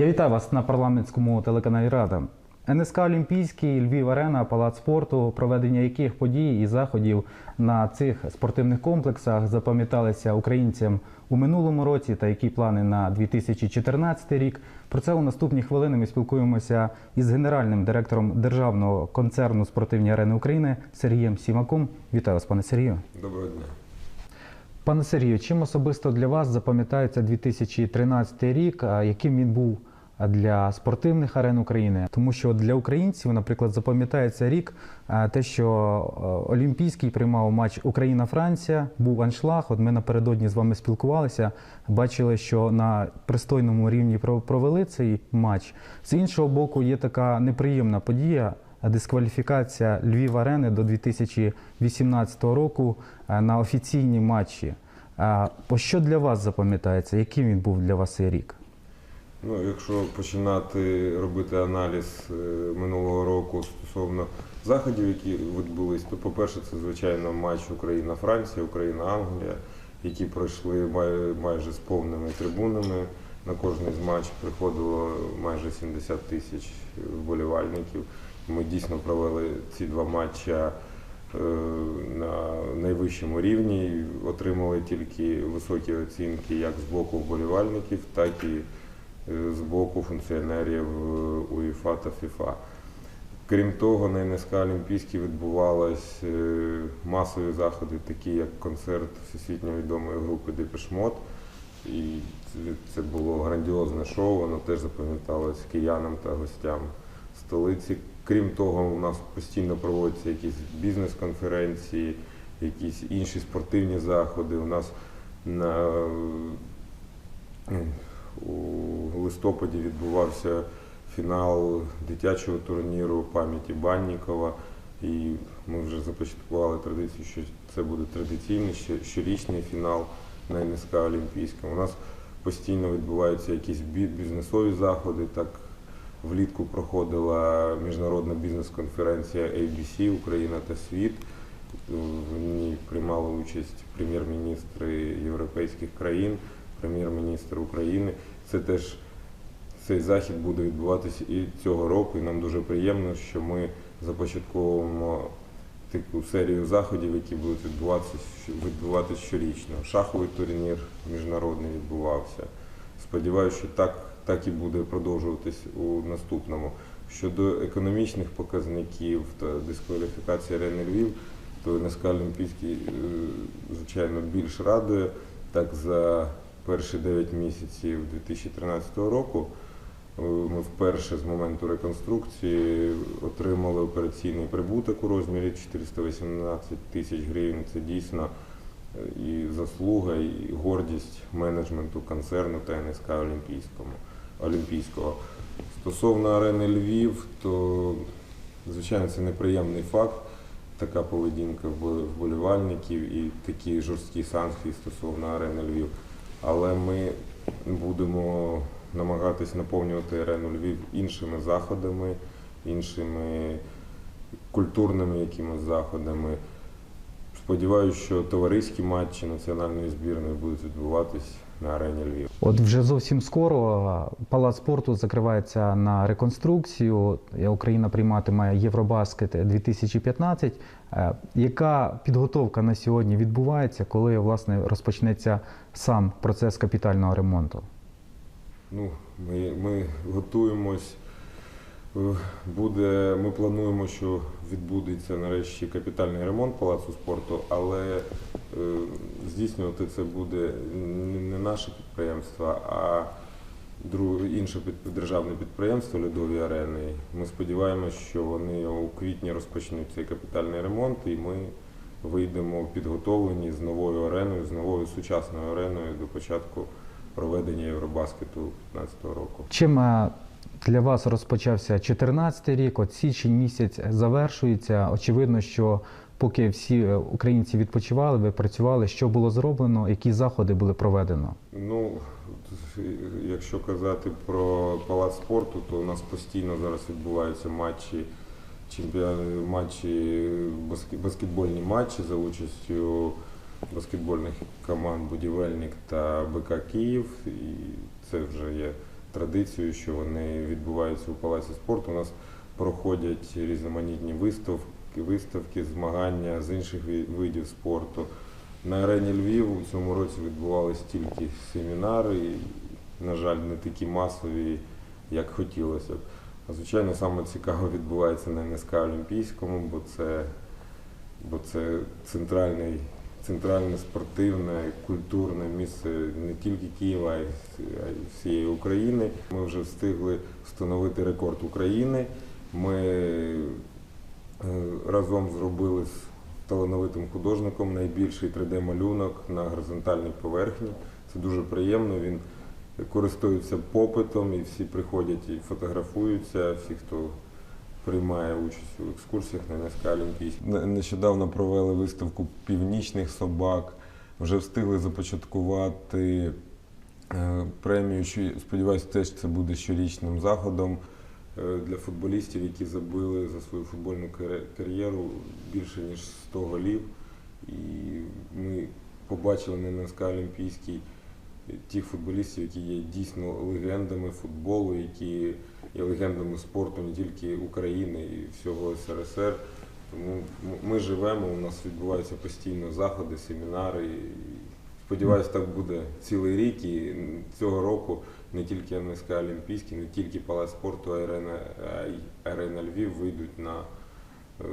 Я вітаю вас на парламентському телеканалі Рада. НСК Олімпійський, Львів Арена, Палац спорту, проведення яких подій і заходів на цих спортивних комплексах запам'яталися українцям у минулому році та які плани на 2014 рік. Про це у наступні хвилини ми спілкуємося із генеральним директором державного концерну спортивні арени України Сергієм Сімаком. Вітаю вас, пане Сергію. Доброго дня. Пане Сергію, чим особисто для вас запам'ятається 2013 рік, яким він був для спортивних арен України? Тому що для українців, наприклад, запам'ятається рік те, що е, Олімпійський приймав матч Україна-Франція, був аншлаг. От ми напередодні з вами спілкувалися, бачили, що на пристойному рівні провели цей матч. З іншого боку, є така неприємна подія. Дискваліфікація Львів Арени до 2018 року е, на офіційні матчі. Що для вас запам'ятається? Яким він був для вас цей рік? Ну, якщо починати робити аналіз е, минулого року стосовно заходів, які відбулись, то по-перше, це звичайно матч Україна-Франція, Україна-Англія, які пройшли майже з повними трибунами. На кожний з матчів приходило майже 70 тисяч вболівальників. Ми дійсно провели ці два матчі е, на найвищому рівні, отримали тільки високі оцінки як з боку вболівальників, так і з боку функціонерів е, УЄФА та ФІФА. Крім того, на НСК Олімпійській відбувались е, масові заходи, такі як концерт всесвітньо відомої групи Депешмот. І це- було грандіозне шоу, воно теж запам'яталось киянам та гостям столиці. Крім того, у нас постійно проводяться якісь бізнес-конференції, якісь інші спортивні заходи. У нас на, е, у листопаді відбувався фінал дитячого турніру пам'яті Баннікова. І ми вже започаткували традицію, що це буде традиційний щорічний фінал на НСК Олімпійському. У нас постійно відбуваються якісь бізнесові заходи. Так влітку проходила міжнародна бізнес-конференція ABC Україна та світ. В ній приймали участь прем'єр-міністри європейських країн, прем'єр-міністр України. Це теж цей захід буде відбуватися і цього року. І нам дуже приємно, що ми започатковуємо таку серію заходів, які будуть відбуватися відбуватися щорічно. Шаховий турнір міжнародний відбувався. Сподіваюся, що так, так і буде продовжуватись у наступному. Щодо економічних показників та дискваліфікації арени Львів, то НСК Олімпійський, е, звичайно, більш радує. Так, за перші 9 місяців 2013 року е, ми вперше з моменту реконструкції отримали операційний прибуток у розмірі 418 тисяч гривень. Це дійсно е, і заслуга, і гордість менеджменту концерну та НСК Олімпійському, Олімпійського. Стосовно арени Львів, то звичайно це неприємний факт. Така поведінка вболівальників і такі жорсткі санкції стосовно арени Львів. Але ми будемо намагатись наповнювати арену Львів іншими заходами, іншими культурними якимось заходами. Сподіваюся, що товариські матчі національної збірної будуть відбуватись на арені Львів. От вже зовсім скоро палац спорту закривається на реконструкцію. Україна прийматиме Євробаскет 2015. Е, Яка підготовка на сьогодні відбувається, коли власне розпочнеться сам процес капітального ремонту? Ну, ми, ми готуємось. Буде, ми плануємо, що відбудеться нарешті капітальний ремонт палацу спорту, але е, здійснювати це буде не- наше підприємство, а інше державне підприємство Льодові арени. Ми сподіваємося, що вони у квітні розпочнуть цей капітальний ремонт, і ми вийдемо підготовлені з новою ареною, з новою сучасною ареною до початку проведення Євробаскету 2015 року. Чим е, для вас розпочався 2014 рік? От січень місяць завершується. Очевидно, що поки всі е, українці відпочивали, ви працювали, що було зроблено, які заходи були проведено? Ну, якщо казати про палац спорту, то у нас постійно зараз відбуваються матчі, чемпіон... матчі, баске- баскетбольні матчі за участю баскетбольних команд Будівельник та БК Київ. І це вже є традицією, що вони відбуваються у палаці спорту. У нас проходять різноманітні виставки, виставки, змагання з інших видів спорту. На арені Львів у цьому році відбувалися тільки семінари, і, на жаль, не такі масові, як хотілося б. Звичайно, саме цікаво відбувається на НСК Олімпійському, бо це, бо це центральний, центральне спортивне, культурне місце не тільки Києва, а й всієї України. Ми вже встигли встановити рекорд України. Ми е, разом зробили з талановитим художником найбільший 3D-малюнок на горизонтальній поверхні. Це дуже приємно. Він користується попитом і всі приходять і фотографуються, всі, хто приймає участь у екскурсіях на НСК Олімпійській. Не- Нещодавно провели виставку північних собак. Вже встигли започаткувати е, премію. що, Сподіваюся, теж це буде щорічним заходом е, для футболістів, які забили за свою футбольну кар'єру більше ніж 100 голів. І ми побачили на НСК Олімпійській тих футболістів, які є дійсно легендами футболу, які є легендами спорту не тільки України і всього СРСР. Тому ми живемо, у нас відбуваються постійно заходи, семінари. І сподіваюся, так буде цілий рік. І цього року не тільки НСК Олімпійський, не тільки Палац спорту, а арена Львів вийдуть на е,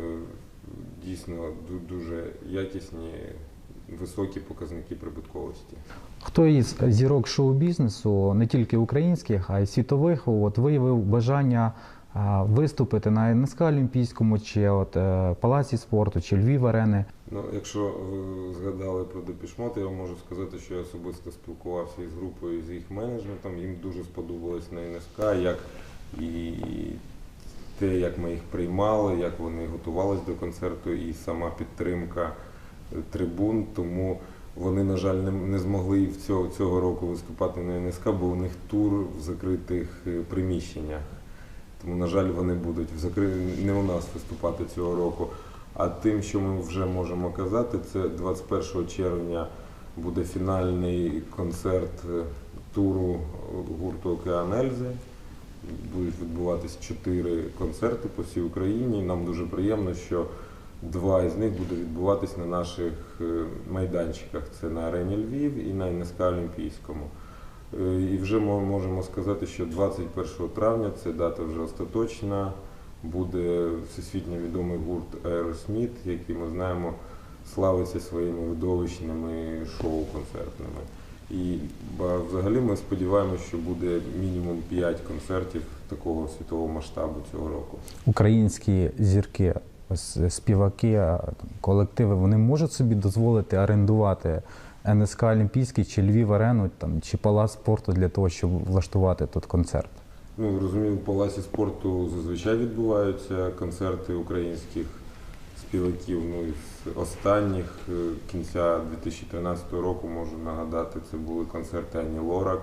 дійсно дуже якісні, високі показники прибутковості. Хто із зірок шоу-бізнесу, не тільки українських, а й світових, от, виявив бажання виступити на НСК Олімпійському, чи от, е, Палаці спорту, чи Львів арени? Ну, якщо ви згадали про Депішмот, я вам можу сказати, що я особисто спілкувався із групою, з їх менеджментом. Їм дуже сподобалось на НСК, як і те, як ми їх приймали, як вони готувалися до концерту, і сама підтримка трибун. Тому вони, на жаль, не, не змогли і цього, цього року виступати на НСК, бо у них тур в закритих е, приміщеннях. Тому, на жаль, вони будуть в закри... не у нас виступати цього року. А тим, що ми вже можемо казати, це 21 червня буде фінальний концерт е, туру е, гурту Океан Ельзи. Будуть відбуватись чотири концерти по всій Україні. Нам дуже приємно, що два із них буде відбуватись на наших е, майданчиках. Це на арені Львів і на НСК Олімпійському. Е, І вже ми можемо сказати, що 21 травня це дата вже остаточна. Буде всесвітньо відомий гурт Aerosmith, який ми знаємо славиться своїми видовищними шоу-концертними. І взагалі ми сподіваємося, що буде мінімум 5 концертів такого світового масштабу цього року. Українські зірки, ось, співаки, колективи, вони можуть собі дозволити орендувати НСК Олімпійський чи Львів арену, там, чи Палац спорту для того, щоб влаштувати тут концерт. Ну, розумію, в Палаці спорту зазвичай відбуваються концерти українських співаків. Ну, із останніх е, кінця 2013 року можу нагадати, це були концерти Ані Лорак,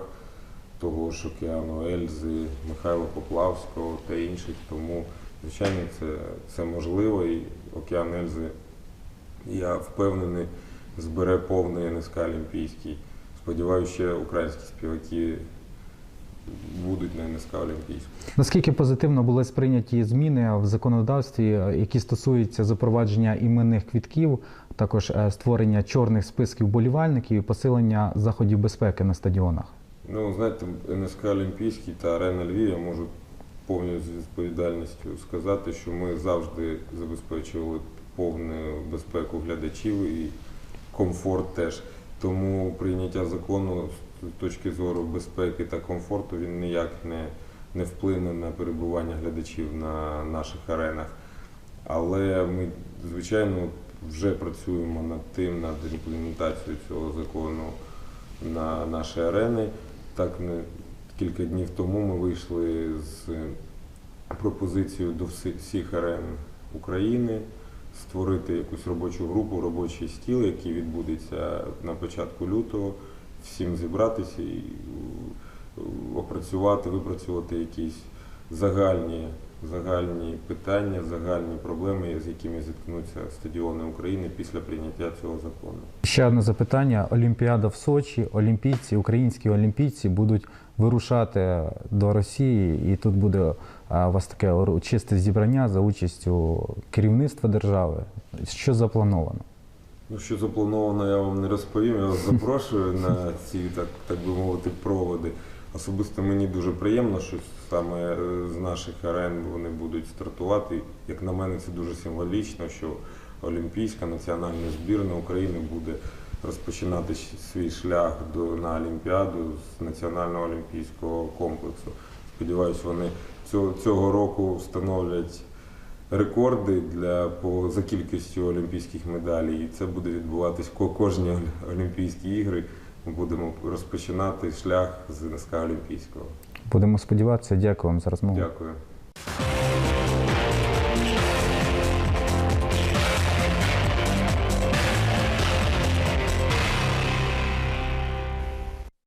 того ж Океану Ельзи, Михайла Поплавського та інших. Тому, звичайно, це, це можливо. І Океан Ельзи, я впевнений, збере повний НСК Олімпійський. Сподіваюся, ще українські співаки будуть на НСК Олімпійському. Наскільки позитивно були сприйняті зміни в законодавстві, які стосуються запровадження іменних квітків, також е, створення чорних списків болівальників і посилення заходів безпеки на стадіонах? Ну, знаєте, НСК Олімпійський та Арена Львів, я можу повністю з відповідальністю сказати, що ми завжди забезпечували повну безпеку глядачів і комфорт теж. Тому прийняття закону з точки зору безпеки та комфорту він ніяк не, не вплине на перебування глядачів на наших аренах. Але ми, звичайно, вже працюємо над тим, над імплементацією цього закону на наші арени. Так не кілька днів тому ми вийшли з пропозицією до всі- всіх арен України створити якусь робочу групу, робочий стіл, який відбудеться на початку лютого, всім зібратися і е, опрацювати, випрацювати якісь загальні, загальні питання, загальні проблеми, з якими зіткнуться стадіони України після прийняття цього закону. Ще одне запитання: Олімпіада в Сочі, олімпійці, українські олімпійці будуть вирушати до Росії, і тут буде у вас таке урочисте зібрання за участю керівництва держави. Що заплановано? Ну, що заплановано, я вам не розповім. Я вас запрошую на ці, так, так би мовити, проводи. Особисто мені дуже приємно, що саме е, з наших арен вони будуть стартувати. Як на мене, це дуже символічно, що Олімпійська національна збірна України буде розпочинати свій шлях до, на Олімпіаду з національного олімпійського комплексу. Сподіваюсь, вони цього, цього року встановлять рекорди для по за кількістю олімпійських медалей. І це буде відбуватись ко- кожні Олімпійські ігри. Будемо розпочинати шлях з НСК Олімпійського. Будемо сподіватися. Дякую вам за розмову. Дякую.